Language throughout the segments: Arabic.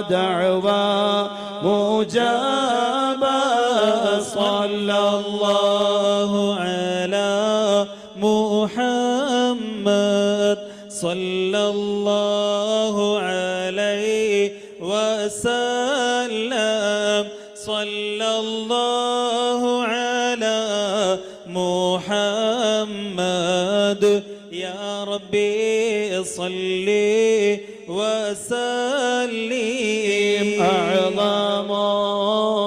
دعوى مجابة. صلى الله على محمد. صلى الله عليه وسلم. صلى الله على محمد. يا ربي صل وسلم أعظم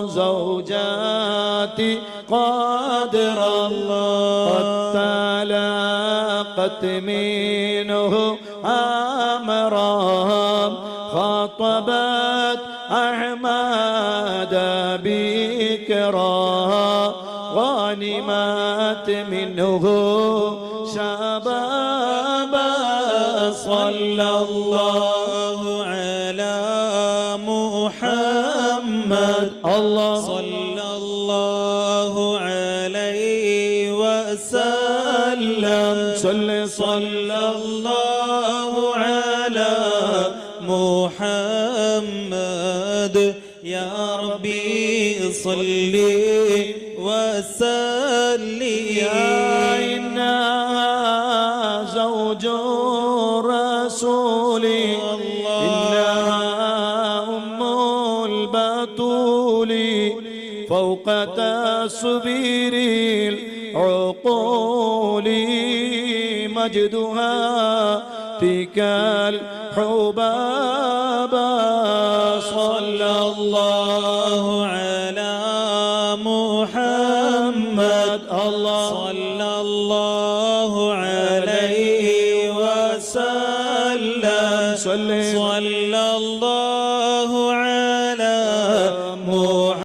زوجاتي قدر الله. قد تلاقت منه أمرام خطبت أحمد بكرا. غنمت منه شبابا صلى الله على محمد. الله. صلى الله عليه وسلم. صل. صلى الله على محمد. يا ربي صل وسلم يا إنها زوج الرسول. إنها أم البتول. فوق تصبير العقول مجدها. تلك الحباب صلى الله على محمد. الله صلى الله عليه وسلم. صلى الله